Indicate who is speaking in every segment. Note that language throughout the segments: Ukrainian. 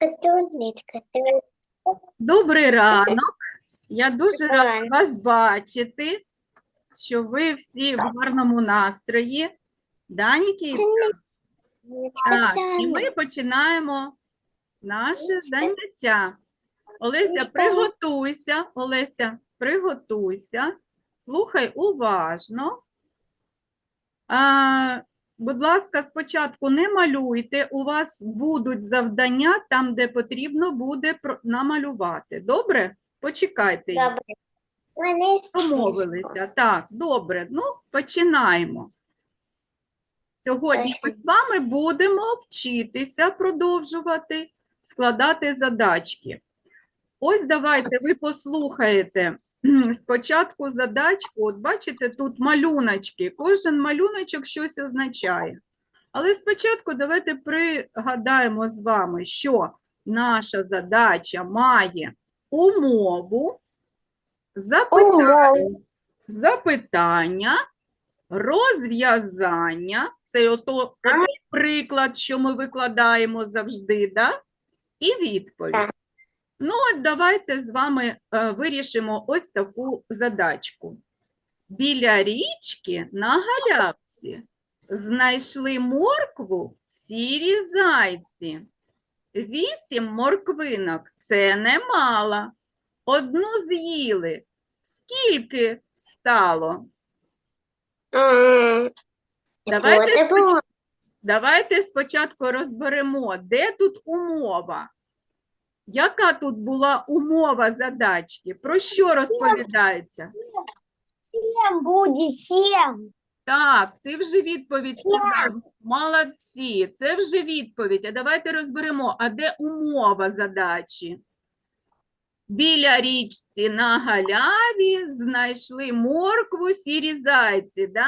Speaker 1: Ти
Speaker 2: Добрий ранок. Я дуже рада вас бачити, що ви всі в гарному настрої. Да? Так, і ми починаємо наше заняття. Олеся, приготуйся. Олеся, приготуйся. Слухай уважно. А, будь ласка, спочатку не малюйте. У вас будуть завдання там, де потрібно буде намалювати. Добре? Почекайте.
Speaker 1: Добре. Мене
Speaker 2: Домовилися. Так, добре. Ну, починаємо. Сьогодні ми з вами будемо вчитися продовжувати складати задачки. Ось давайте ви послухаєте спочатку задачку. От бачите, тут малюночки. Кожен малюночок щось означає. Але спочатку давайте пригадаємо з вами, що наша задача має умову, запитання, запитання, розв'язання. Це ото приклад, що ми викладаємо завжди, да? і відповідь. Ну, от давайте з вами е, вирішимо ось таку задачку. Біля річки на галявці знайшли моркву сірі зайці. Вісім морквинок це немало. Одну з'їли. Скільки стало? Давайте
Speaker 1: Давайте було.
Speaker 2: Давайте спочатку розберемо, де тут умова. Яка тут була умова задачки? Про що розповідається?
Speaker 1: Сім буде, сім.
Speaker 2: Так, ти вже відповідь сказав. Молодці, це вже відповідь. А давайте розберемо, а де умова задачі? Біля річці на галяві знайшли моркву сірі зайці, да?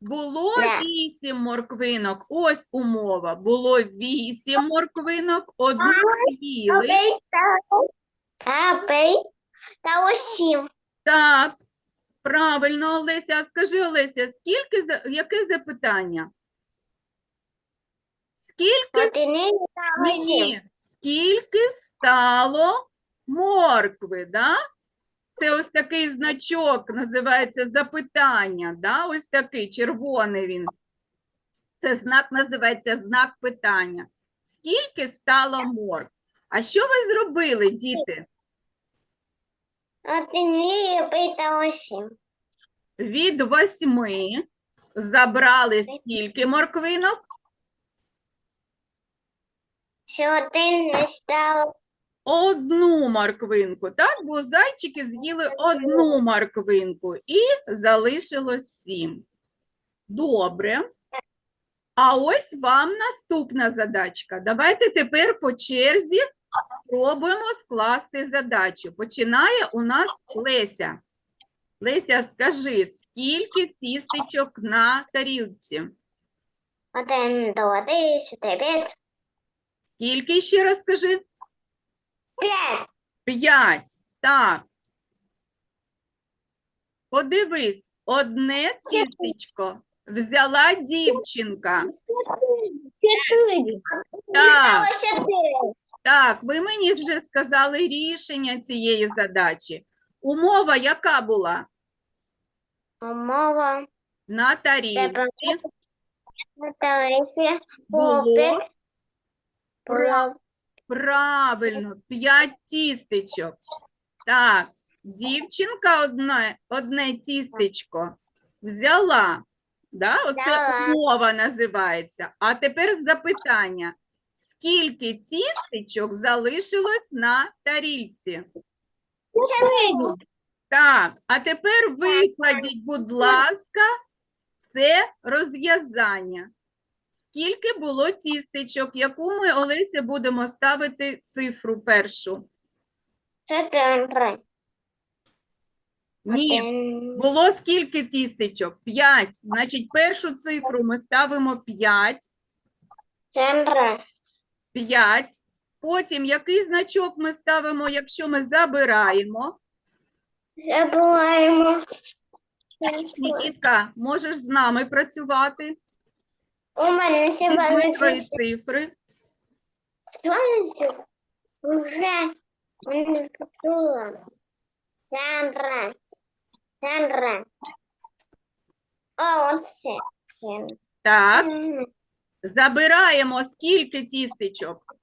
Speaker 2: Було
Speaker 1: Да.
Speaker 2: вісім морквинок. Ось умова. Було вісім морквинок, одну з'їли.
Speaker 1: Окей, так. Окей. Та усім.
Speaker 2: Так, правильно, Олеся. А скажи, Олеся, скільки за- яке запитання? Скільки
Speaker 1: Одиниці та усім.
Speaker 2: Скільки стало моркви, да? Це ось такий значок, називається запитання, да? Ось такий, червоний він. Це знак називається знак питання. Скільки стало моркв? А що ви зробили, діти? Від восьми забрали скільки морквинок?
Speaker 1: Що один не став.
Speaker 2: Одну морквинку, так? Бо зайчики з'їли одну морквинку і залишилось сім. Добре. А ось вам наступна задачка. Давайте тепер по черзі спробуємо скласти задачу. Починає у нас Леся. Леся, скажи, скільки тістечок на тарілці?
Speaker 1: Один, два, чотири, п'ять.
Speaker 2: Скільки ще раз скажи?
Speaker 1: П'ять.
Speaker 2: П'ять. Так. Подивись, одне тістечко взяла дівчинка.
Speaker 1: Чотири.
Speaker 2: Так. Так, ви мені вже сказали рішення цієї задачі. Умова яка була?
Speaker 1: Умова.
Speaker 2: На тарілці
Speaker 1: на таблиці
Speaker 2: було
Speaker 1: попит.
Speaker 2: Пра- правильно, п'ять тістечок. Так, дівчинка одне, одне тістечко взяла. Да? Оце
Speaker 1: Взяла.
Speaker 2: умова називається. А тепер запитання. Скільки тістечок залишилось на тарілці?
Speaker 1: Чотири.
Speaker 2: Так, а тепер викладіть, будь ласка, це розв'язання. Скільки було тістечок? Яку ми, Олеся, будемо ставити цифру першу?
Speaker 1: Чотири.
Speaker 2: Ні, було скільки тістечок? П'ять. Значить, першу цифру ми ставимо 5.
Speaker 1: Чотири.
Speaker 2: 5. Потім який значок ми ставимо, якщо ми забираємо?
Speaker 1: Забуваємо.
Speaker 2: Нікітка, можеш з нами працювати?
Speaker 1: У мене
Speaker 2: Візьми
Speaker 1: сьогодні
Speaker 2: свої цифри.
Speaker 1: Сонце вже наступило. Сандра. Сандра. О, оце. Це.
Speaker 2: Так,
Speaker 1: М,
Speaker 2: забираємо скільки тістечок?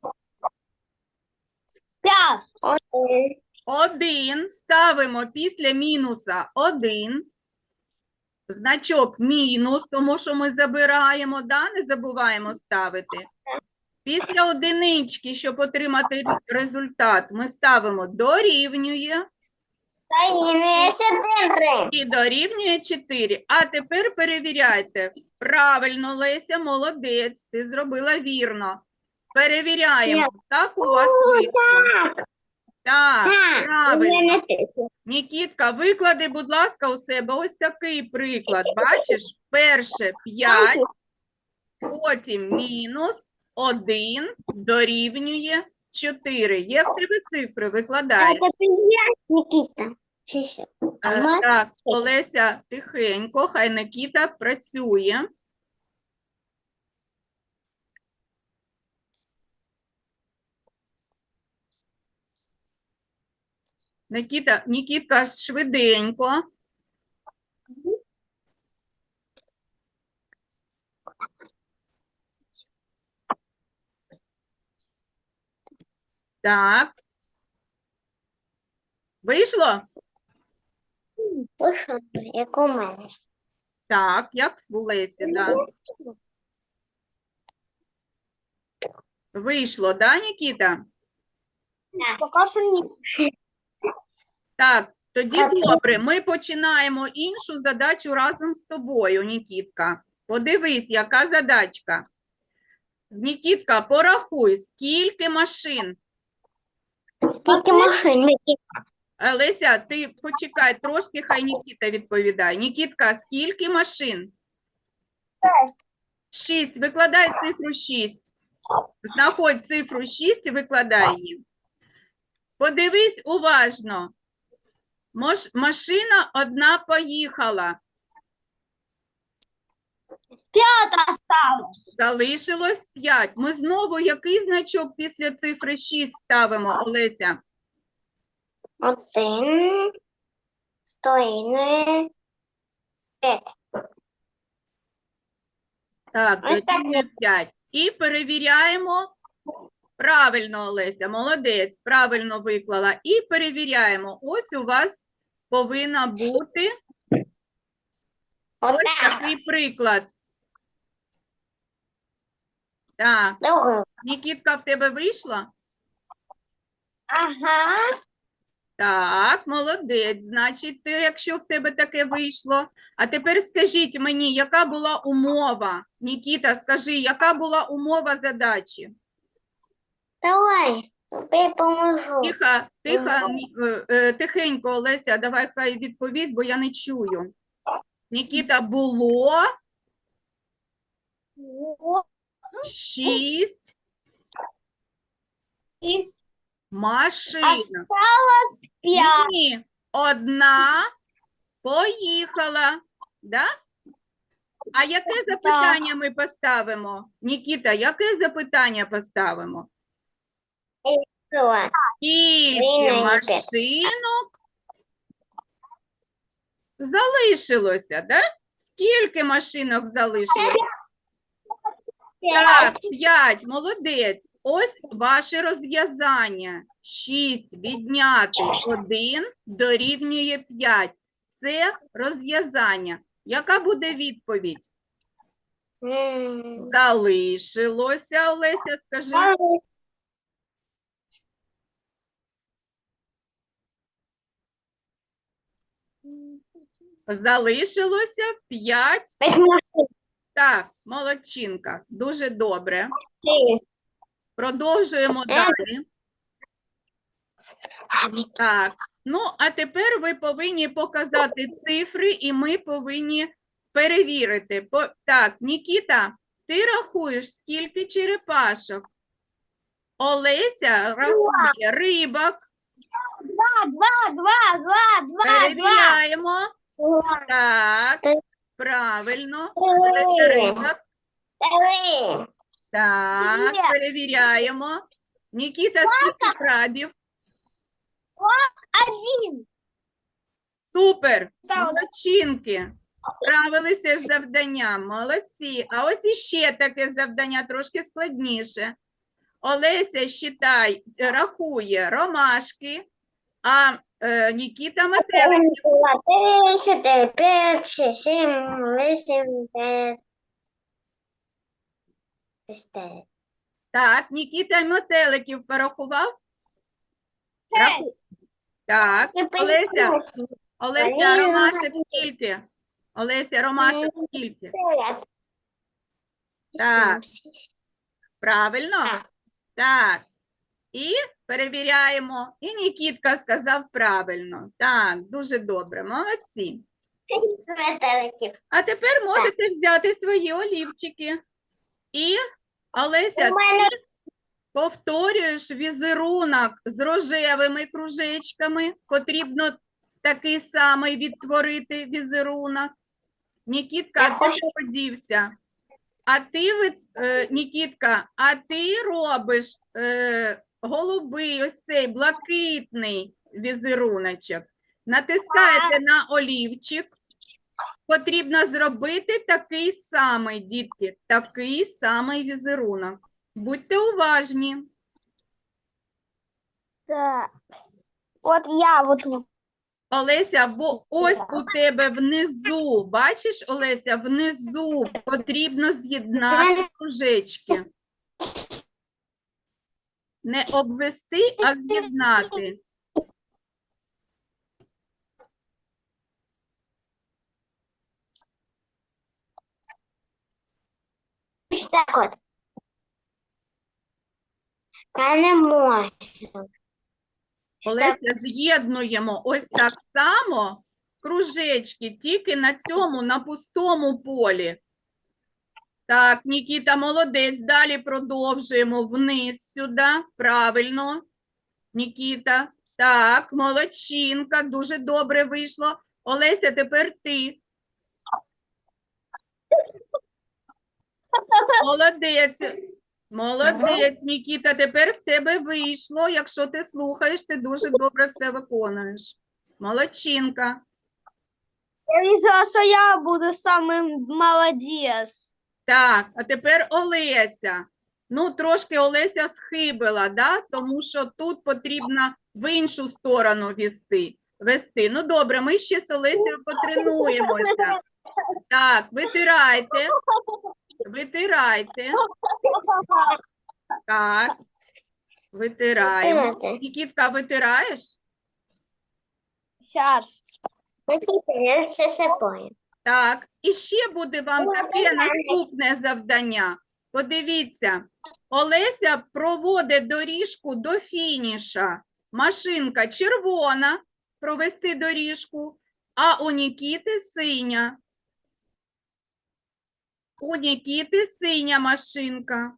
Speaker 1: П'ять. Один.
Speaker 2: Один. Ставимо після мінуса один. Значок мінус, тому що ми забираємо, да? не забуваємо ставити. Після одинички, щоб отримати результат, ми ставимо дорівнює
Speaker 1: не чотири.
Speaker 2: і дорівнює 4. А тепер перевіряйте. Правильно, Леся, молодець, ти зробила вірно. Перевіряємо, так у вас вийшло? Так, правильно. Нікітка, виклади, будь ласка, у себе ось такий приклад. Бачиш? Перше 5, потім мінус 1 дорівнює 4. Є в тебе цифри, викладай.
Speaker 1: Нікіта.
Speaker 2: Е, Так, Олеся, тихенько, хай Никіта працює. Никіта, Нікітка, швиденько. Так. Вийшло?
Speaker 1: Як у мене.
Speaker 2: Так, як в Лесі, да. Вийшло, да, Нікіта?
Speaker 1: Поки що ні.
Speaker 2: Так, тоді добре, ми починаємо іншу задачу разом з тобою, Нікітка. Подивись, яка задачка. Нікітка, порахуй, скільки машин.
Speaker 1: Скільки машин, Нікіта?
Speaker 2: Е, Леся, ти почекай трошки, хай Нікіта відповідає. Нікітка, скільки машин? Шість. Викладай цифру 6. Знаходь цифру 6 і викладай її. Подивись уважно. Мош- машина одна поїхала.
Speaker 1: П'ять осталось.
Speaker 2: Залишилось 5. Ми знову який значок після цифри 6 ставимо, Олеся?
Speaker 1: Один. Стоїни. П'ять.
Speaker 2: Так,
Speaker 1: Ось так
Speaker 2: дорівнює 5. І перевіряємо. Правильно, Олеся, молодець, правильно виклала. І перевіряємо. Ось у вас повинна бути ось такий приклад. Так, Нікітка, в тебе вийшла?
Speaker 1: Ага.
Speaker 2: Так, молодець. Значить, ти, якщо в тебе таке вийшло. А тепер скажіть мені, яка була умова? Нікіта, скажи, яка була умова задачі?
Speaker 1: Давай. Тобі поможу.
Speaker 2: Тихо, тихо, е, е, тихенько, Олеся, давай хай відповість, бо я не чую. Нікіта, було шість машин.
Speaker 1: осталось п'ять.
Speaker 2: Ні, одна поїхала. Да? А яке запитання ми поставимо? Нікіта, яке запитання поставимо? Скільки машинок залишилося, да? Скільки машинок залишилося? Так, 5, молодець. Ось ваше розв'язання. 6 відняти 1 дорівнює 5. Це розв'язання. Яка буде відповідь? Залишилося, Олеся, скажи. Залишилося 5.
Speaker 1: П'ять машин.
Speaker 2: Так, молодчинка. Дуже добре. Продовжуємо
Speaker 1: Е.
Speaker 2: далі. Так, ну а тепер ви повинні показати цифри, і ми повинні перевірити. По... Так, Нікіта, ти рахуєш, скільки черепашок? Олеся рахує рибок.
Speaker 1: Два, два, два, два, два, два.
Speaker 2: Перевіряємо. Так, правильно. Олеся
Speaker 1: Три.
Speaker 2: Так, перевіряємо. Нікіта, скільки крабів?
Speaker 3: Один.
Speaker 2: Супер! Молодчинки! Справилися з завданням. Молодці. А ось іще таке завдання трошки складніше. Олеся считай, рахує ромашки, а е, Нікіта метелик.
Speaker 1: Два, три, чотири, п'ять, шість, сім, вісім, дев'ять.
Speaker 2: Так, Нікіта метеликів порахував? Раху- Так,
Speaker 1: Ти
Speaker 2: Олеся,
Speaker 1: письмо.
Speaker 2: Олеся,
Speaker 1: Вони
Speaker 2: ромашок скільки? Олеся, ромашок скільки? Так. Правильно?
Speaker 1: Так.
Speaker 2: Так. І перевіряємо. І Нікітка сказав правильно. Так, дуже добре, молодці. А тепер можете взяти свої олівчики. І, Олеся,
Speaker 1: мене
Speaker 2: повторюєш візерунок з рожевими кружечками. Потрібно такий самий відтворити візерунок. Нікітка, ти
Speaker 1: хочу-
Speaker 2: подівся. А ти, е, Нікітка, а ти робиш е, голубий, ось цей блакитний візеруночок. Натискаєте на олівчик. Потрібно зробити такий самий, дітки, такий самий візерунок. Будьте уважні.
Speaker 3: Так. Вот я вот
Speaker 2: Олеся, бо ось у тебе внизу, бачиш, Олеся, внизу потрібно з'єднати кружечки. Не обвести, а з'єднати.
Speaker 1: ось так от. Я не можу.
Speaker 2: Олеся, з'єднуємо ось так само кружечки, тільки на цьому, на пустому полі. Так, Нікіта, молодець. Далі продовжуємо вниз сюди. Правильно. Нікіта. Так, молодчинка, дуже добре вийшло. Олеся, тепер ти. Молодець. Молодець, Нікіта, тепер в тебе вийшло. Якщо ти слухаєш, ти дуже добре все виконуєш. Молодчинка.
Speaker 3: Я вижу, что я буду самым молодец.
Speaker 2: Так, а тепер Олеся. Ну, трошки Олеся схибила, да? тому що тут потрібно в іншу сторону вести. вести. Ну, добре, ми ще з Олесею потренуємося. Так, витирайте. Витирайте. Так. Витираємо. Нікітка, витираєш?
Speaker 3: Сейчас.
Speaker 1: Ми все собою.
Speaker 2: Так, і ще буде вам таке наступне завдання. Подивіться, Олеся проводить доріжку до фініша. Машинка червона провести доріжку, а у Нікіти синя. У Нікіти синя машинка.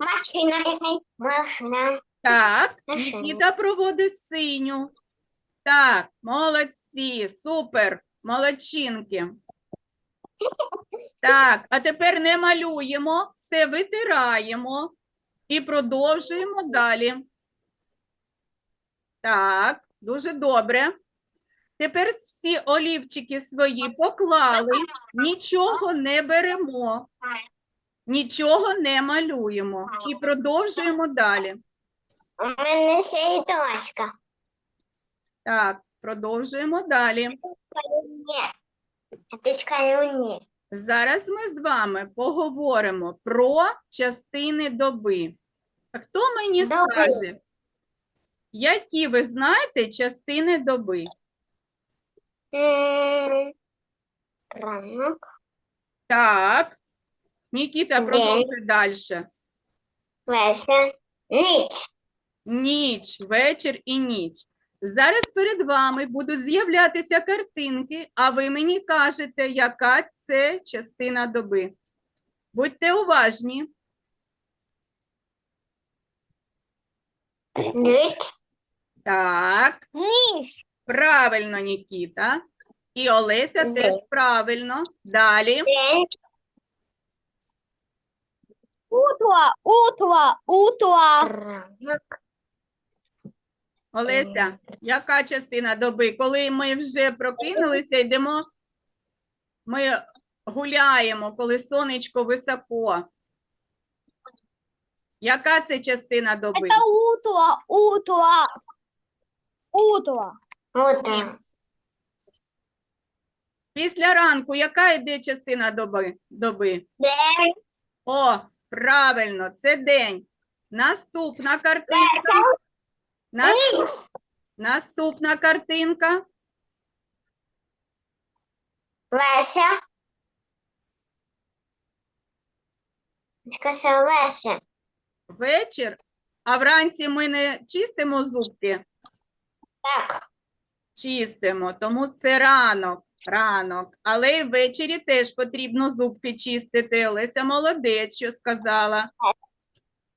Speaker 1: Машина, машина.
Speaker 2: Так,
Speaker 1: Машина.
Speaker 2: Нікіта проводить синю. Так, молодці, супер, молодчинки. Так, а тепер не малюємо, все витираємо і продовжуємо далі. Так, дуже добре. Тепер всі олівчики свої поклали, нічого не беремо, нічого не малюємо і продовжуємо далі.
Speaker 1: У мене ще й дошка.
Speaker 2: Так, продовжуємо далі.
Speaker 1: Ти скажу ні.
Speaker 2: Зараз ми з вами поговоримо про частини доби. А хто мені
Speaker 1: Доби.
Speaker 2: скаже, які ви знаєте частини доби?
Speaker 1: М, Ранок,
Speaker 2: Так. Нікіта, продовжуй далі.
Speaker 1: вечір, ніч.
Speaker 2: Ніч, вечір і ніч. Зараз перед вами будуть з'являтися картинки, а ви мені кажете, яка це частина доби. Будьте уважні.
Speaker 1: Ніч.
Speaker 2: Так.
Speaker 3: Ніж.
Speaker 2: Правильно, Нікіта. І Олеся
Speaker 1: День.
Speaker 2: теж правильно. Далі.
Speaker 1: День.
Speaker 3: Утро, утро, утро.
Speaker 1: Ранок.
Speaker 2: Олеся, яка частина доби? Коли ми вже прокинулися, йдемо, ми гуляємо, коли сонечко високо. Яка це частина доби?
Speaker 3: Это утро, утро. Утро.
Speaker 1: Утро.
Speaker 2: Після ранку, яка йде частина доби? доби?
Speaker 1: День.
Speaker 2: О, правильно, це день. Наступна картинка. Нас-
Speaker 1: Ніч.
Speaker 2: Наступна картинка.
Speaker 1: Леся. Скажи Леся.
Speaker 2: Вечір. А вранці ми не чистимо зубки?
Speaker 1: Так.
Speaker 2: Чистимо, тому це ранок. Ранок. Але й ввечері теж потрібно зубки чистити. Олеся молодець, що сказала.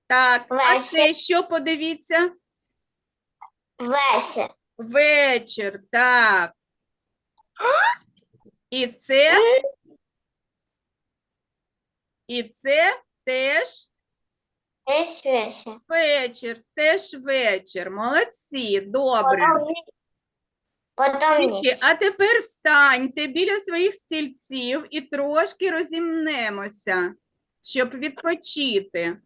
Speaker 2: Так, а
Speaker 1: Леся.
Speaker 2: це що подивіться?
Speaker 1: Леся.
Speaker 2: Вечір, так. І це, і це теж
Speaker 1: Десь Леся.
Speaker 2: вечір, теж вечір. Молодці, добре.
Speaker 1: Потом ніч. Ніч.
Speaker 2: а тепер встаньте біля своїх стільців і трошки розімнемося, щоб відпочити.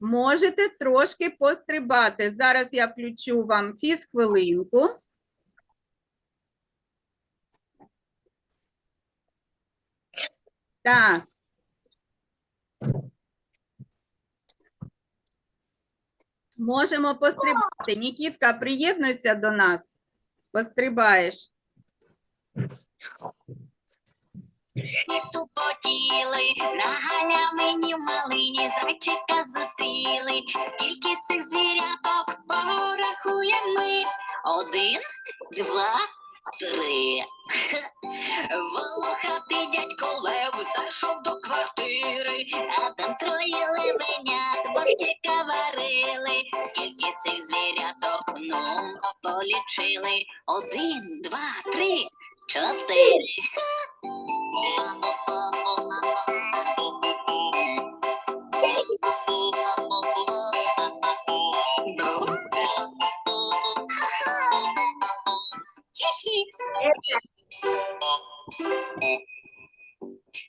Speaker 2: Можете трошки пострибати. Зараз я включу вам фізхвилинку. Так. Можемо пострибати. Нікітка, приєднуйся до нас. Пострибаєш.
Speaker 4: Ми тупотіли, на галявині в малині зайчика зустріли. Скільки цих звіряток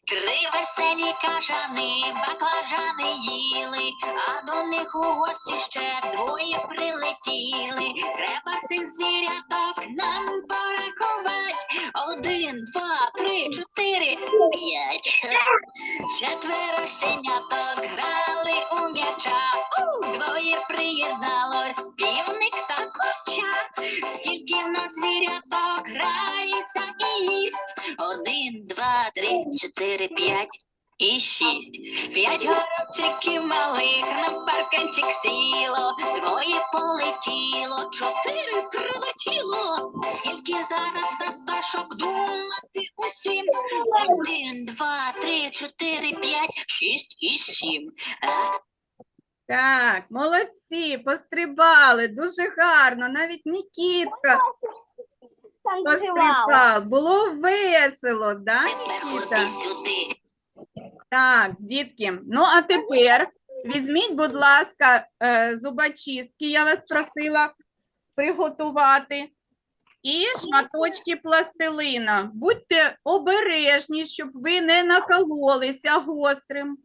Speaker 4: Три веселі кажани, баклажани їли, а до них у гості ще двоє прилетіли. Треба цих звіряток нам порахувати. Один, два, три, чотири, п'ять. Четверо щеняток грали у м'яча. Двоє приєдналось, півник та курча. Нас звіряток грається і їсть. Один, два, три, чотири, п'ять. І шість, п'ять горобчиків малих на парканчик сіло, двоє полетіло, чотири прилетіло. Скільки зараз нас пташок думати усім? Один, два, три, чотири, п'ять, шість і сім.
Speaker 2: Так, молодці, пострибали, дуже гарно. Навіть Нікітка пострибав. Було весело, да, Нікіта?
Speaker 4: сюди.
Speaker 2: Так, дітки. Ну, а тепер візьміть, будь ласка, е, зубочистки, я вас просила приготувати. І шматочки пластилина. Будьте обережні, щоб ви не накололися гострим.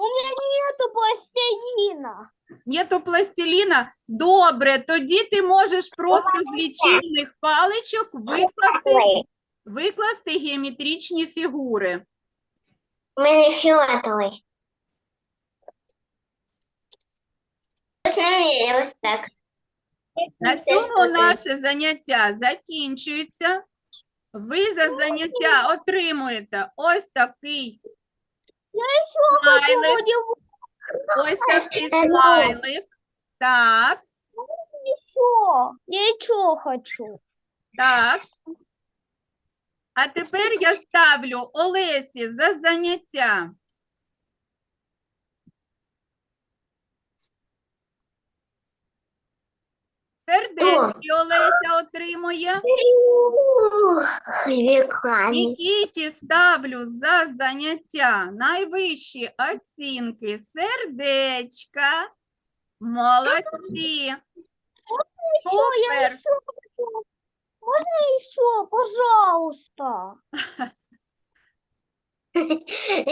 Speaker 3: У меня нету пластилина.
Speaker 2: Нету пластиліна? Добре, тоді ти можеш просто з лічильних паличок викласти, викласти геометричні фігури.
Speaker 1: У мене фіолетовий. Ось на так.
Speaker 2: На цьому наше заняття закінчується. Ви за заняття отримуєте ось такий,
Speaker 3: Я еще хочу
Speaker 2: Смайлик.
Speaker 3: у
Speaker 2: ось такий
Speaker 1: Ось, ну.
Speaker 2: смайлик. Так,
Speaker 3: еще. Я еще хочу.
Speaker 2: так. А тепер я ставлю Олесі за заняття. Сердечки Олеся отримує. Нікіті ставлю за заняття найвищі оцінки. Сердечка. Молодці. Супер.
Speaker 3: хочу. Еще, пожалуйста?